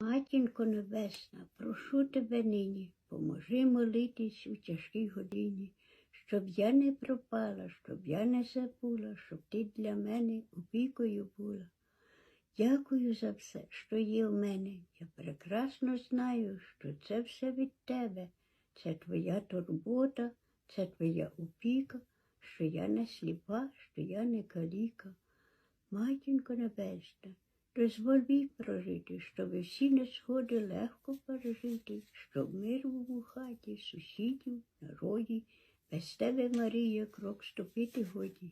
Матінко Небесна, прошу тебе нині, поможи молитись у тяжкій годині, щоб я не пропала, щоб я не забула, щоб ти для мене опікою була. Дякую за все, що є в мене. Я прекрасно знаю, що це все від тебе. Це твоя турбота, це твоя опіка, що я не сліпа, що я не каліка. Матінко Небесна, вік прожити, щоб всі несходи легко пережити, щоб мир був у хаті, сусідів, народі, без тебе, Марія, крок ступити годі.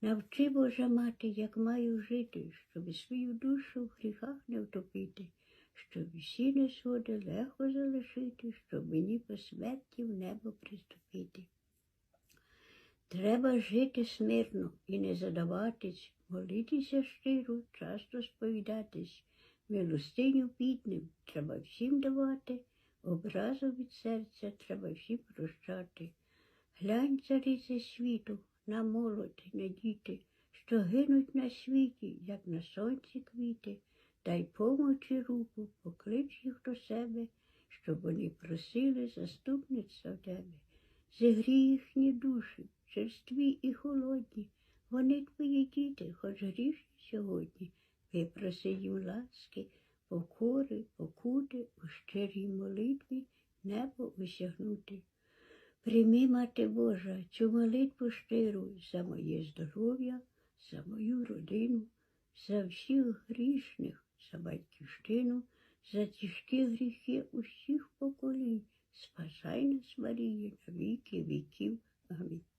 Навчи, Божа мати, як маю жити, щоб свою душу в гріхах не втопити, щоб всі несходи легко залишити, щоб мені по смерті в небо приступити. Треба жити смирно і не задаватись, молитися щиро, часто сповідатись, милостиню бідним треба всім давати, образу від серця треба всім прощати. Глянь, царице світу, на молодь, на діти, що гинуть на світі, як на сонці квіти, дай помочі руку, поклич їх до себе, щоб вони просили заступництва в тебе. Зігрій їхні душі, черстві хоч грішні сьогодні, випроси ласки, покори, покути, у щирій молитві небо осягнути. Прийми, Мати Божа, цю молитву щиру за моє здоров'я, за мою родину, за всіх грішних, за батьківщину, за тяжкі гріхи усіх поколінь. Спасай нас, Марія, на віки віків. Амінь.